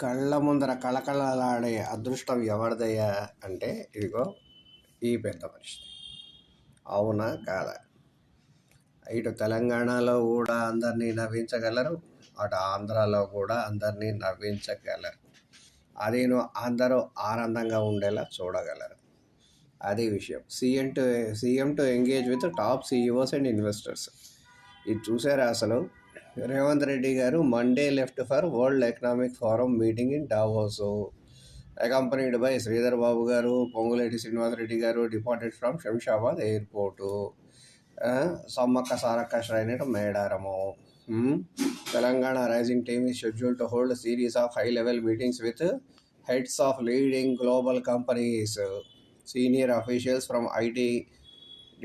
కళ్ళ ముందర కళకళలాడే అదృష్టం ఎవరిదయ్యా అంటే ఇదిగో ఈ పెద్ద మనిషి అవునా కాదా? ఇటు తెలంగాణలో కూడా అందరినీ నవ్వించగలరు అటు ఆంధ్రాలో కూడా అందరినీ నవ్వించగలరు. అది అందరూ ఆనందంగా ఉండేలా చూడగలరు. అదే విషయం. CM to CM to engage with top CEOs and investors. ఇది చూసారా అసలు? Revanth Reddy garu Monday left for world economic forum meeting in Davos accompanied by Sridhar Babu garu Ponguleti Srinivasa Reddy garu departed from Shamshabad airport Sammakka Sarakka shrine at Medaram. Telangana rising team is schedule to hold series of high level meetings with heads of leading global companies senior officials from IT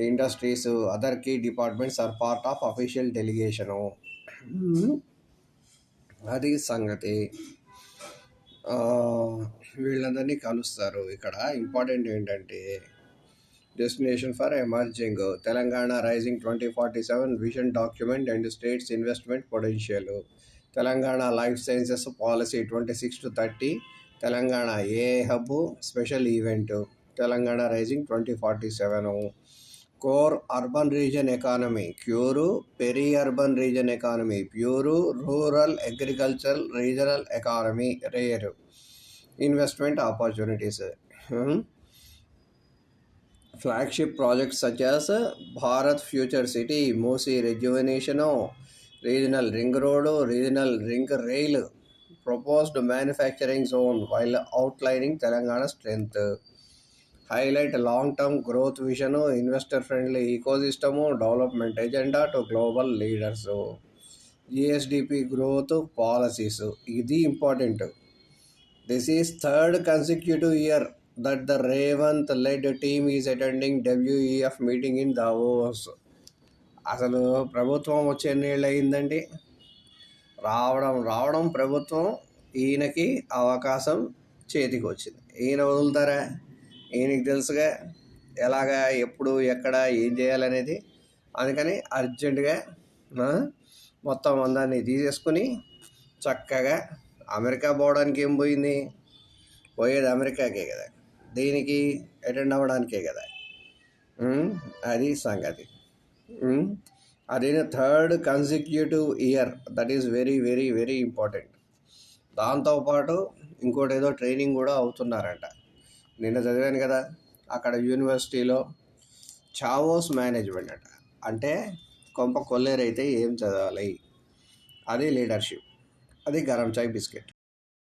industries other key departments are part of official delegation అది సంగతి. వీళ్ళందరినీ కలుస్తారు. ఇక్కడ important ఏంటంటే destination for emerging Telangana rising twenty forty seven vision document and state's investment potential Telangana life sciences policy twenty six to thirty Telangana a hub special event Telangana rising twenty forty seven core urban region economy. CURE peri urban region economy. PURE rural agriculture regional economy. RARE investment opportunities. Flagship projects such Bharat future city Musi rejuvenation regional ring road regional ring rail proposed manufacturing zone while outlining Telangana strength. Highlight long term growth vision investor friendly ecosystem development agenda to global leaders. GSDP growth policies. ఇది important. This is third consecutive year that the Revanth led team is attending WEF meeting in Davos అసలు ప్రభుత్వం వచ్చే ఎన్నేళ్ళు అయిందండి రావడం రావడం ప్రభుత్వం ఈయనకి అవకాశం చేతికి వచ్చింది ఈయన వదులుతారా? ఈయనకి తెలుసుగా? ఎలాగా ఎప్పుడు ఎక్కడ ఏం చేయాలనేది. అందుకని అర్జెంటుగా మొత్తం అందాన్ని తీసేసుకుని చక్కగా అమెరికా పోవడానికి ఏం పోయింది? పోయేది అమెరికాకే కదా. దీనికి? అటెండ్ అవ్వడానికే కదా. అది సంగతి. అది third consecutive year that is very very very important దాంతోపాటు ఇంకోటి ఏదో ట్రైనింగ్ కూడా అవుతున్నారంట. నిన్న చదివాను కదా అక్కడ యూనివర్సిటీలో చావోస్ మేనేజ్మెంట్ అంట. అంటే కొంప కొల్లేరైతే ఏం చదవాలి? అది లీడర్షిప్ అది గరం చాయ్ బిస్కెట్.